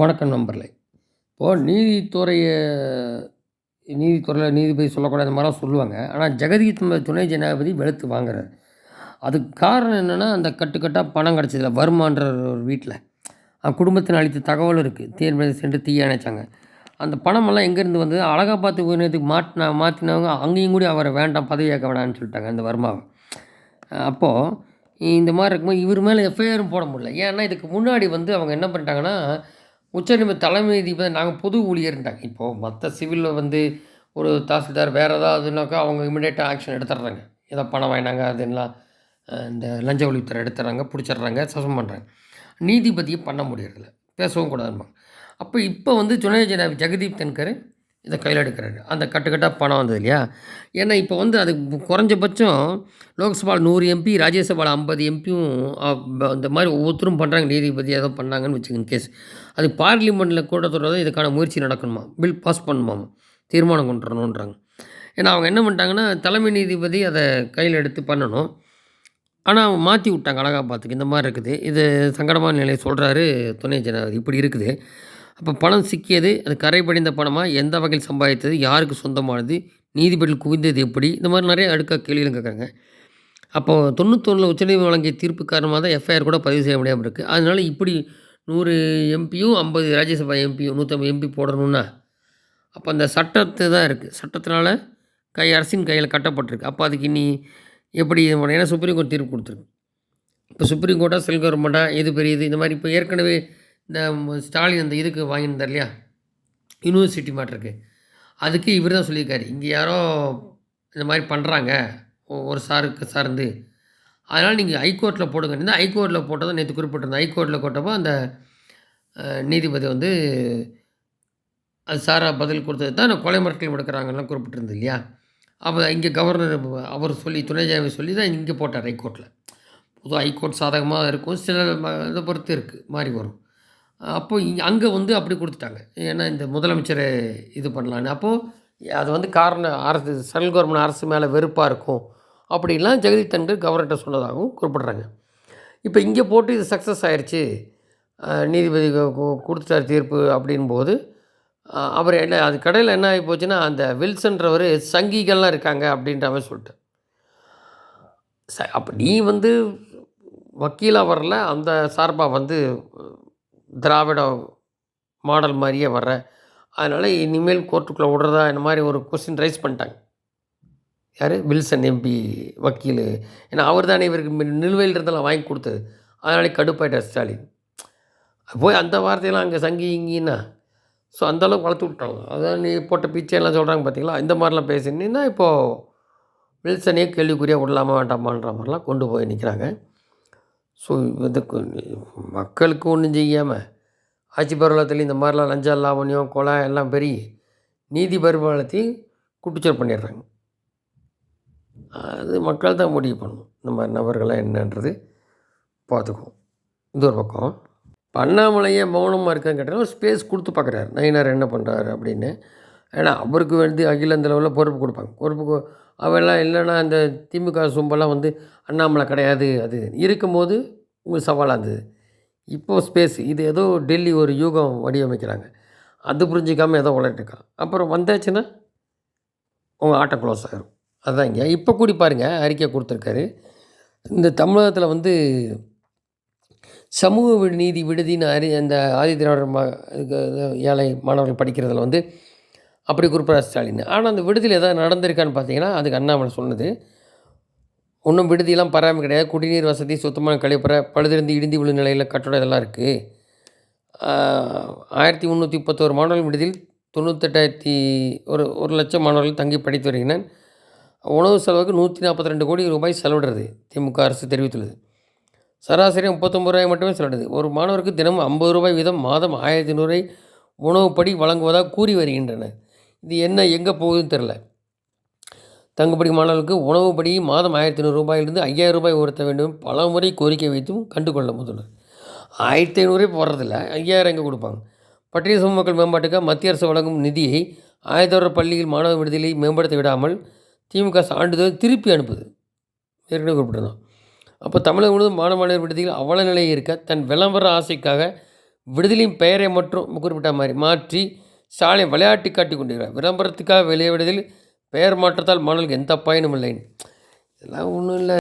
வணக்கம் நண்பர்களே. இப்போது நீதித்துறையை நீதித்துறையில் நீதிபதி சொல்லக்கூடாது இந்த மாதிரிலாம் சொல்லுவாங்க. ஆனால் ஜெகதி துணை துணை ஜனாதிபதி வெளுத்து வாங்குறாரு. அதுக்கு காரணம் என்னென்னா அந்த கட்டுக்கட்டாக பணம் கிடச்சதில்ல வருமான்ற ஒரு வீட்டில் குடும்பத்தின் அளித்த தகவல் இருக்குது தேர்வு சென்று தீய அணைச்சாங்க. அந்த பணமெல்லாம் எங்கேருந்து வந்தது? அழகாபாத்து உயிரினத்துக்கு மாட்டின மாற்றினவங்க அங்கேயும் கூட அவரை வேண்டாம் பதவி ஏற்க வேண்டாம்னு சொல்லிட்டாங்க அந்த வர்மாவை. அப்போது இந்த மாதிரி இருக்கும்போது இவர் மேலே எஃப்ஐஆரும் போட முடியல. ஏன்னா இதுக்கு முன்னாடி வந்து அவங்க என்ன பண்ணிட்டாங்கன்னா உச்சநீதிமன்ற தலைமை நீதிபதி நாங்கள் பொது ஊழியர்ன்ட்டாங்க இப்போது மற்ற சிவிலில் வந்து ஒரு தாசில்தார் வேறு ஏதாவதுனாக்கா அவங்க இமிடியேட்டாக ஆக்ஷன் எடுத்துடுறாங்க ஏதோ பணம் வாங்கினாங்க அதெல்லாம் இந்த லஞ்ச ஒழிப்புத்துறை எடுத்துடுறாங்க பிடிச்சிடுறாங்க சஸ்பெண்ட் பண்ணுறாங்க நீதிபதியை பண்ண முடியறதில்ல. பேசவும் கூடாதும்பாங்க. அப்போ இப்போ வந்து துணை ஜனாதிபதி ஜெகதீப் தன்கர் இதை கையில் எடுக்கிறாரு. அந்த கட்டுக்கட்டாக பணம் வந்தது இல்லையா? ஏன்னா இப்போ வந்து அது குறைஞ்சபட்சம் லோக்சபாவில் நூறு எம்பி ராஜ்யசபாவில் ஐம்பது எம்பியும் இந்த மாதிரி ஒவ்வொருத்தரும் பண்ணுறாங்க நீதிபதி ஏதோ பண்ணாங்கன்னு வச்சுக்கோங்க கேஸ் அது பார்லிமெண்ட்டில் கூட்டத்தொடர் தான் இதுக்கான முயற்சி நடக்கணுமா? பில் பாஸ் பண்ணணுமாமா தீர்மானம் கொண்டு வரணுன்றாங்க ஏன்னா அவங்க என்ன பண்ணிட்டாங்கன்னா தலைமை நீதிபதி அதை கையில் எடுத்து பண்ணணும். ஆனால் மாற்றி விட்டாங்க அலகாபாத்துக்கு. இந்த மாதிரி இருக்குது. இது சங்கடமான நிலையை சொல்கிறாரு துணை ஜனாதிபதி. இப்படி இருக்குது. அப்போ பணம் சிக்கியது அது கரைபடிந்த பணமாக எந்த வகையில் சம்பாதித்தது யாருக்கு சொந்தமானது நீதிபதிகள் குவிந்தது எப்படி இந்த மாதிரி நிறைய அடுக்க கேள்விகள் கேட்குறாங்க. அப்போது தொண்ணூத்தொன்னில் உச்சநீதிமன்றம் வழங்கிய தீர்ப்பு காரணமாக தான் எஃப்ஐஆர் கூட பதிவு செய்ய முடியாமல் இருக்குது அதனால் இப்படி நூறு எம்பியும் ஐம்பது ராஜ்யசபா எம்பியும் நூற்றம்பது எம்பி போடணும்னா அப்போ அந்த சட்டத்தை தான் இருக்குது சட்டத்தினால கை அரசின் கையில் கட்டப்பட்டிருக்கு. அப்போ அதுக்கு இனி எப்படி ஏன்னா சுப்ரீம் கோர்ட் தீர்ப்பு கொடுத்துருக்கு. இப்போ சுப்ரீம் கோர்ட்டாக செல் கவர்மெண்ட்டாக எது பெரியது இந்த மாதிரி இப்போ ஏற்கனவே இந்த ஸ்டாலின் அந்த இதுக்கு வாங்கியிருந்தார் இல்லையா? யூனிவர்சிட்டி மாட்டிருக்கு அதுக்கு இவர் தான் சொல்லியிருக்காரு. இங்கே யாரோ இந்த மாதிரி பண்ணுறாங்க. ஒரு சாருக்கு சார்ந்து. அதனால் நீங்கள் ஹைகோர்ட்டில் போடுங்க இந்த ஹைகோர்ட்டில் போட்டதை நேற்று குறிப்பிட்டிருந்தேன் ஹைகோர்ட்டில் போட்டப்போ அந்த நீதிபதி வந்து அது சாரா பதில் கொடுத்தது தான் நான் கொலை மிரட்டல் விடுக்கிறாங்கலாம் குறிப்பிட்டிருந்தது இல்லையா? அப்போ இங்கே கவர்னர் அவர் சொல்லி துணை சொல்லி தான் இங்கே போட்டார் ஹைகோர்ட்டில். பொதுவாக ஹைகோர்ட் சாதகமாக இருக்கும். சில இதை பொறுத்து இருக்குது மாறி வரும். அப்போ இங்கே அங்கே வந்து அப்படி கொடுத்துட்டாங்க. ஏன்னா இந்த முதலமைச்சரை இது பண்ணலான்னு. அப்போது அது வந்து காரணம் அரசு சென்ட்ரல் கவர்மெண்ட் அரசு மேலே வெறுப்பாக இருக்கும் அப்படின்லாம் ஜெகதீப் தன்கர் கவர்னர்கிட்ட சொன்னதாகவும் குறிப்பிட்றாங்க. இப்போ இங்கே போட்டு இது சக்ஸஸ் ஆயிடுச்சு நீதிபதி கு- கொடுத்துட்டார் தீர்ப்பு அப்படின்போது அவர் என்ன அது கடையில் என்ன ஆகி போச்சுன்னா அந்த வில்சன்றவர் சங்கிகள்லாம் இருக்காங்க அப்படின்ற மாதிரி சொல்லிட்டு. ச அப்போ நீ வந்து வக்கீலாக வரல அந்த சார்பாக வந்து திராவிட மாடல் மாதிரியே வர்ற. அதனால் இனிமேல் கோர்ட்டுக்குள்ளே விடுறதா இந்த மாதிரி ஒரு கொஸ்டின் ரைஸ் பண்ணிட்டாங்க. யார்? வில்சன் எம்பி வக்கீல். ஏன்னா அவர் தானே இவருக்கு நிலுவையில் இருந்தெல்லாம் வாங்கி கொடுத்தது. அதனாலே கடுப்பாயிட்டார் ஸ்டாலின். போய் அந்த வார்த்தையெல்லாம் அங்கே சங்கி இங்கின்னா ஸோ அந்தளவுக்கு வளர்த்து விட்டாங்க. அதான் நீ போட்ட பிச்சையெல்லாம் சொல்கிறாங்க பார்த்தீங்களா இந்த மாதிரிலாம் பேசினீங்கன்னா இப்போது வில்சனையே கேள்விக்குறியாக விடலாமா வேண்டாமான்ற மாதிரிலாம் கொண்டு போய் நிற்கிறாங்க ஸோ இதுக்கு மக்களுக்கு ஒன்றும் செய்யாமல் ஆட்சி பருவத்தில் இந்த மாதிரிலாம் லஞ்சம் லாவணியம் கொலை எல்லாம் பெரிய நீதி பரிபாலத்தையும் குட்டிச்சோர் பண்ணிடுறாங்க. அது மக்கள் தான் முடிவு பண்ணணும். இந்த மாதிரி நபர்களாக என்னன்றது பார்த்துக்குவோம். இது ஒரு பக்கம். இப்போ அண்ணாமலையே மௌனமாக இருக்கான்னு கேட்டால் ஸ்பேஸ் கொடுத்து பார்க்குறாரு. நயினார் என்ன பண்ணுறாரு அப்படின்னு. ஏன்னா அவருக்கு வந்து அகில அந்த லெவலில் பொறுப்பு கொடுப்பாங்க. பொறுப்பு அவெல்லாம் இல்லைன்னா இந்த திமுக சும்பெல்லாம் வந்து அண்ணாமலை கிடையாது அது இருக்கும்போது உங்களுக்கு சவாலாக இருந்தது. இப்போது ஸ்பேஸ் இது ஏதோ டெல்லி ஒரு யூகம் வடிவமைக்கிறாங்க. அது புரிஞ்சிக்காமல் ஏதோ வளர்ட்டுருக்கான் அப்புறம் வந்தாச்சுன்னா உங்கள் ஆட்டம் க்ளோஸ் ஆகிரும் அதுதான் இங்கே. இப்போ கூடி பாருங்கள் அறிக்கை கொடுத்துருக்காரு. இந்த தமிழகத்தில் வந்து சமூக நீதி விடுதின்னு அறி அந்த ஆதிதிராவிடர் மா இது ஏழை மாணவர்கள் படிக்கிறதுல வந்து அப்படி குறிப்பிடார் ஸ்டாலின். ஆனால் அந்த விடுதியில் எதாவது நடந்திருக்கான்னு பார்த்தீங்கன்னா அதுக்கு அண்ணாமலை சொன்னது. ஒன்றும் விடுதியெல்லாம் பராமரி கிடையாது. குடிநீர் வசதி சுத்தமான கழிப்பற பழுதிருந்து இடிந்து விழும் நிலையில் கட்டடம் இதெல்லாம் இருக்குது ஆயிரத்தி முந்நூற்றி முப்பத்தோரு மாணவர்கள் விடுதியில் தொண்ணூத்தெட்டாயிரத்தி ஒரு ஒரு லட்சம் மாணவர்கள் தங்கி படித்து வருகின்றனர். உணவு செலவுக்கு நூற்றி நாற்பத்தி ரெண்டு கோடி ரூபாய் செலவிடுறது திமுக அரசு தெரிவித்துள்ளது. சராசரி முப்பத்தொம்பது ரூபாய் மட்டுமே செலவிடுது. ஒரு மாணவருக்கு தினமும் ஐம்பது ரூபாய் வீதம் மாதம் ஆயிரத்தி நூறு உணவுப்படி வழங்குவதாக கூறி வருகின்றனர். இது என்ன எங்கே போகுதுன்னு தெரில தங்குபடி மாணவர்களுக்கு உணவுப்படி மாதம் ஆயிரத்தி ஐநூறு ரூபாயிலிருந்து ஐயாயிரம் ரூபாய் உயர்த்த வேண்டும். பல முறை கோரிக்கை வைத்தும் கண்டுகொள்ள முதல்வர் ஆயிரத்தி ஐநூறே போடுறதில்ல. ஐயாயிரம் எங்கே கொடுப்பாங்க? பட்டியல் சமூக மக்கள் மேம்பாட்டுக்காக மத்திய அரசு வழங்கும் நிதியை ஆயத்தோர் பள்ளியில் மாணவ விடுதலை மேம்படுத்த விடாமல் திமுக சான்றிதழ் திருப்பி அனுப்புது. ஏற்கனவே குறிப்பிட்டிருந்தோம். அப்போ தமிழகம் முழுவதும் மாணவ மாணவர் விடுதியில் அவல நிலை இருக்க தன் விளம்பர ஆசைக்காக விடுதலையின் பெயரை மட்டும் குறிப்பிட்ட மாதிரி மாற்றி ஸ்டாலின் விளையாட்டி காட்டி கொண்டிருக்கிறார். விளம்பரத்துக்காக வெளியிடுவதில் பெயர் மாற்றத்தால் மாணவர்களுக்கு எந்த பயனும் இல்லை இதெல்லாம் ஒன்றும் இல்லை.